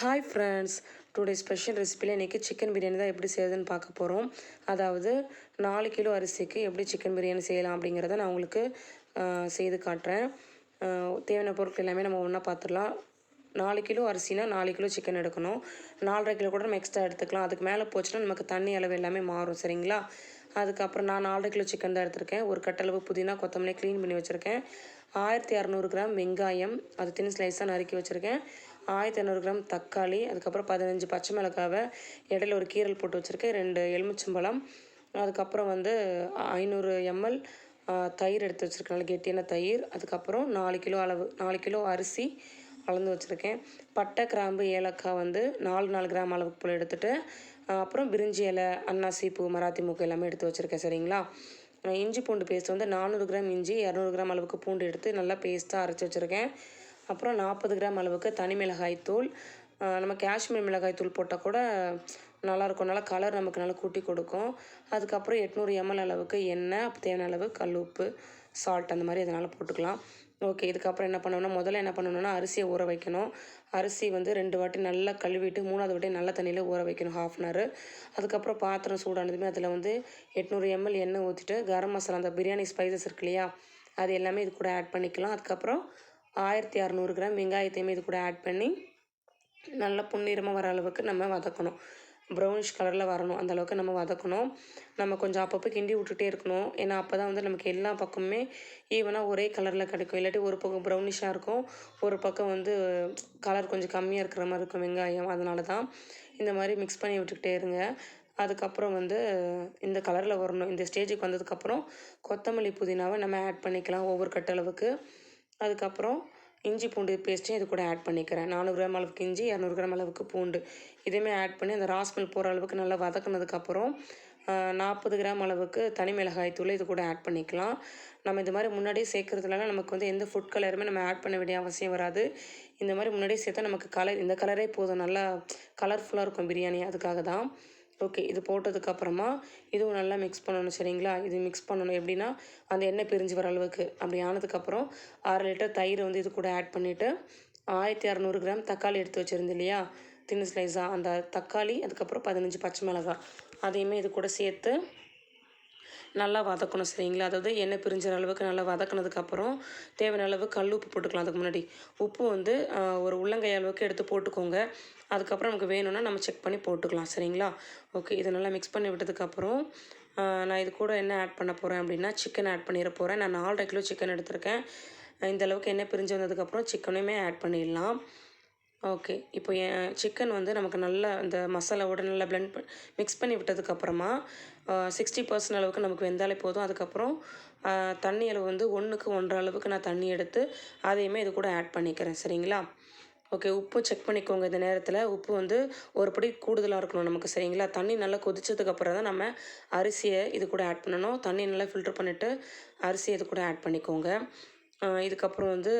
Hi friends today special ரெசிபியில் இன்றைக்கி chicken biryani தான் எப்படி செய்யுதுன்னு பார்க்க போகிறோம் அதாவது நாலு கிலோ அரிசிக்கு எப்படி சிக்கன் பிரியாணி செய்யலாம் அப்படிங்கிறத நான் உங்களுக்கு செய்து காட்டுறேன். தேவையான பொருட்கள் எல்லாமே நம்ம ஒன்றா பார்த்துடலாம் நாலு கிலோ அரிசினா நாலு கிலோ சிக்கன் எடுக்கணும். நாலரை கிலோ கூட நம்ம எக்ஸ்ட்ரா எடுத்துக்கலாம். அதுக்கு மேலே போச்சுன்னா நமக்கு தண்ணி அளவு எல்லாமே மாறும் சரிங்களா? அதுக்கப்புறம் நான் நாலரை கிலோ சிக்கன் தான் எடுத்திருக்கேன். ஒரு கட்டளவு புதினா கொத்தமல்லி க்ளீன் பண்ணி வச்சுருக்கேன். ஆயிரத்தி இரநூறு கிராம் வெங்காயம் அது தின் ஸ்லைஸாக நறுக்கி வச்சுருக்கேன். ஆயிரத்தி ஐநூறு கிராம் தக்காளி அதுக்கப்புறம் பதினஞ்சு பச்சை மிளகாவை இடையில ஒரு கீரல் போட்டு வச்சுருக்கேன் ரெண்டு எலுமிச்சம்பழம் அதுக்கப்புறம் வந்து ஐநூறு எம்எல் தயிர் எடுத்து வச்சுருக்கேன் நல்ல கெட்டியான தயிர் அதுக்கப்புறம் நாலு கிலோ அளவு நாலு கிலோ அரிசி அளந்து வச்சுருக்கேன். பட்டை கிராம்பு ஏலக்காய் வந்து நாலு நாலு கிராம் அளவுக்கு போல் எடுத்துகிட்டு அப்புறம் பிரிஞ்சி இலை அன்னாசி பூ மராத்தி மூக்கு எல்லாமே எடுத்து வச்சுருக்கேன் சரிங்களா? இஞ்சி பூண்டு பேஸ்ட் வந்து நானூறு கிராம் இஞ்சி இரநூறு கிராம் அளவுக்கு பூண்டு எடுத்து நல்லா பேஸ்ட்டாக அரைச்சி வச்சுருக்கேன். அப்புறம் நாற்பது கிராம் அளவுக்கு தனி மிளகாய் தூள் நம்ம காஷ்மீர் மிளகாய் தூள் போட்டால் கூட நல்லாயிருக்கும் நல்லா கலர் நமக்கு நல்லா கூட்டி கொடுக்கும். அதுக்கப்புறம் எட்நூறு எம்எல் அளவுக்கு எண்ணெய் அப்போ தேவையான அளவு கல் உப்பு சால்ட் அந்த மாதிரி அதனால் போட்டுக்கலாம். ஓகே இதுக்கப்புறம் என்ன பண்ணணும்னா முதல்ல என்ன பண்ணணும்னா அரிசியை ஊற வைக்கணும். அரிசி வந்து ரெண்டு வாட்டி நல்லா கழுவிட்டு மூணாவது வாட்டி நல்ல தண்ணியில் ஊற வைக்கணும் ஹாஃப் அன் ஹவர் அதுக்கப்புறம் பாத்திரம் சூடானதுமே அதில் வந்து எட்நூறு எம்எல் எண்ணெய் ஊற்றிட்டு கரம் மசாலா அந்த பிரியாணி ஸ்பைசஸ் இருக்கு இல்லையா அது எல்லாமே இது கூட ஆட் பண்ணிக்கலாம். அதுக்கப்புறம் ஆயிரத்தி அறநூறு கிராம் வெங்காயத்தையுமே இது கூட ஆட் பண்ணி நல்லா புன்னிறமாக வர அளவுக்கு நம்ம வதக்கணும். ப்ரௌனிஷ் கலரில் வரணும். அந்த அளவுக்கு நம்ம வதக்கணும். நம்ம கொஞ்சம் அப்பப்போ கிண்டி விட்டுட்டே இருக்கணும். ஏன்னா அப்போ தான் வந்து நமக்கு எல்லா பக்கமுமே ஈவனாக ஒரே கலரில் கிடைக்கும். இல்லாட்டி ஒரு பக்கம் ப்ரௌனிஷாக இருக்கும். ஒரு பக்கம் வந்து கலர் கொஞ்சம் கம்மியாக இருக்கிற மாதிரி இருக்கும் வெங்காயம். அதனால தான் இந்த மாதிரி மிக்ஸ் பண்ணி விட்டுக்கிட்டே இருங்க. அதுக்கப்புறம் வந்து இந்த கலரில் வரணும். இந்த ஸ்டேஜுக்கு வந்ததுக்கப்புறம் கொத்தமல்லி புதினாவை நம்ம ஆட் பண்ணிக்கலாம். ஒவ்வொரு கட்டளவுக்கு. அதுக்கப்புறம் இஞ்சி பூண்டு பேஸ்ட்டையும் இது கூட ஆட் பண்ணிக்கிறேன். நானூறு கிராம் அளவுக்கு இஞ்சி இரநூறு கிராம் அளவுக்கு பூண்டு. இதையுமே ஆட் பண்ணி அந்த ராஸ்மெல் போகிற அளவுக்கு நல்லா வதக்குனதுக்கப்புறம் நாற்பது கிராம் அளவுக்கு தனி மிளகாய் தூள் இது கூட ஆட் பண்ணிக்கலாம். நம்ம இது மாதிரி முன்னாடியே சேர்க்குறதுனால நமக்கு வந்து எந்த ஃபுட் கலருமே நம்ம ஆட் பண்ண வேண்டிய அவசியம் வராது. இந்த மாதிரி முன்னாடியே சேர்த்தா நமக்கு கலர் இந்த கலரே போதும். நல்லா கலர்ஃபுல்லாக இருக்கும் பிரியாணி. அதுக்காக தான். ஓகே இது போட்டதுக்கப்புறமா இதுவும் நல்லா மிக்ஸ் பண்ணணும் சரிங்களா? இது மிக்ஸ் பண்ணணும். எப்படின்னா அந்த எண்ணெய் பிரிஞ்சு வர அளவுக்கு. அப்படி ஆனதுக்கப்புறம் அரை லிட்டர் தயிர் வந்து இது கூட ஆட் பண்ணிவிட்டு ஆயிரத்தி இரநூறு கிராம் தக்காளி எடுத்து வச்சுருந்து இல்லையா? தின்னு ஸ்லைஸாக அந்த தக்காளி அதுக்கப்புறம் பதினஞ்சு பச்சை மிளகாய். அதையுமே இது கூட சேர்த்து நல்லா வதக்கணும் சரிங்களா? அதாவது எண்ணெய் பிரிஞ்சுற அளவுக்கு நல்லா வதக்குனதுக்கப்புறம் தேவையான அளவு கல் உப்பு போட்டுக்கலாம். அதுக்கு முன்னாடி உப்பு வந்து ஒரு உள்ளங்கை அளவுக்கு எடுத்து போட்டுக்கோங்க. அதுக்கப்புறம் நமக்கு வேணும்னா நம்ம செக் பண்ணி போட்டுக்கலாம். சரிங்களா? ஓகே இதை நல்லா மிக்ஸ் பண்ணி விட்டதுக்கப்புறம் நான் இது கூட என்ன ஆட் பண்ண போகிறேன் அப்படின்னா சிக்கன் ஆட் பண்ணிட போகிறேன் நான் நாலரை கிலோ சிக்கன் எடுத்திருக்கேன். இந்த அளவுக்கு எண்ணெய் பிரிஞ்சு வந்ததுக்கப்புறம் சிக்கனையுமே ஆட் பண்ணிடலாம். ஓகே. இப்போ என் சிக்கன் வந்து நமக்கு நல்லா அந்த மசாலாவோட நல்லா பிளெண்ட் மிக்ஸ் பண்ணி விட்டதுக்கப்புறமா சிக்ஸ்டி பர்சன்ட் அளவுக்கு நமக்கு வெந்தாலே போதும். அதுக்கப்புறம் தண்ணி அளவு வந்து ஒன்றுக்கு ஒன்றரை அளவுக்கு நான் தண்ணி எடுத்து அதையுமே இது கூட ஆட் பண்ணிக்கிறேன். சரிங்களா? ஓகே. உப்பு செக் பண்ணிக்கோங்க இந்த நேரத்தில். உப்பு வந்து ஒரு படி கூடுதலாக இருக்கணும் நமக்கு. சரிங்களா? தண்ணி நல்லா கொதிச்சதுக்கப்புறம் தான் நம்ம அரிசியை இது கூட ஆட் பண்ணணும். தண்ணி நல்லா ஃபில்டர் பண்ணிவிட்டு அரிசியை இது கூட ஆட் பண்ணிக்கோங்க. இதுக்கப்புறம் வந்து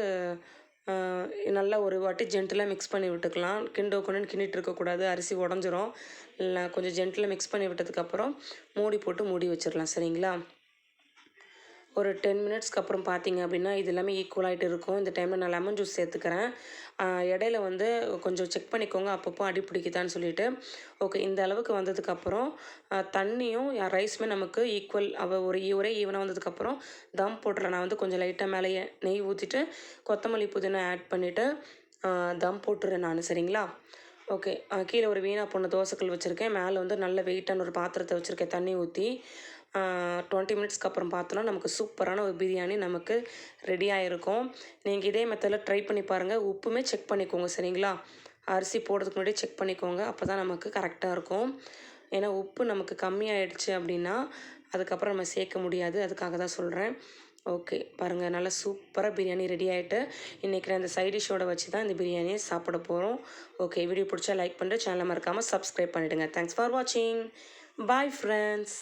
நல்லா ஒரு வாட்டி ஜென்டிலாக மிக்ஸ் பண்ணி விட்டுக்கலாம். கிண்டோ கொண்டு கிண்டிட்டு இருக்கக்கூடாது அரிசி உடஞ்சிரும். இல்லை கொஞ்சம் ஜென்டிலாக மிக்ஸ் பண்ணி விட்டதுக்கப்புறம் மூடி போட்டு மூடி வச்சிடலாம். சரிங்களா? ஒரு டென் மினிட்ஸ்க்கு அப்புறம் பார்த்தீங்க அப்படின்னா இது எல்லாமே ஈக்குவல் ஆகிட்டு இருக்கும். இந்த டைமில் நான் லெமன் ஜூஸ் சேர்த்துக்கிறேன். இடையில வந்து கொஞ்சம் செக் பண்ணிக்கோங்க. அப்பப்போ அடி பிடிக்குதான்னு சொல்லிட்டு. ஓகே இந்த அளவுக்கு வந்ததுக்கப்புறம் தண்ணியும் ரைஸுமே நமக்கு ஈக்குவல் அவ ஒரு e, ஒரே ஈவனாக வந்ததுக்கப்புறம் தம் போட்டுறேன். நான் வந்து கொஞ்சம் லைட்டாக மேலேயே நெய் ஊற்றிட்டு கொத்தமல்லி புதினா ஆட் பண்ணிவிட்டு தம் போட்டுறேன் நான். சரிங்களா? ஓகே கீழே ஒரு வீணாக போன தோசைக்கல் வச்சுருக்கேன். மேலே வந்து நல்ல வெயிட்டான ஒரு பாத்திரத்தை வச்சுருக்கேன். தண்ணி ஊற்றி டுவெண்ட்டி மினிட்ஸ்க்கு அப்புறம் பார்த்தோன்னா நமக்கு சூப்பரான ஒரு பிரியாணி நமக்கு ரெடி ஆகிருக்கும் நீங்கள் இதே மெத்தடில் ட்ரை பண்ணி பாருங்கள் உப்புமே செக் பண்ணிக்கோங்க சரிங்களா? அரிசி போடுறதுக்கு முன்னாடி செக் பண்ணிக்கோங்க. அப்போ தான் நமக்கு கரெக்டாக இருக்கும். ஏன்னா உப்பு நமக்கு கம்மியாயிடுச்சு அப்படின்னா அதுக்கப்புறம் நம்ம சேர்க்க முடியாது. அதுக்காக தான் சொல்கிறேன் ஓகே பாருங்கள் நல்லா சூப்பராக பிரியாணி ரெடி ஆகிட்டு இன்றைக்கி நான் இந்த சைட் டிஷ்ஷோட வச்சு தான் இந்த பிரியாணியை சாப்பிட போகிறோம் ஓகே வீடியோ பிடிச்சா லைக் பண்ணிட்டு சேனலை மறக்காமல் சப்ஸ்கிரைப் பண்ணிவிடுங்க தேங்க்ஸ் ஃபார் வாட்சிங் பாய் ஃப்ரெண்ட்ஸ்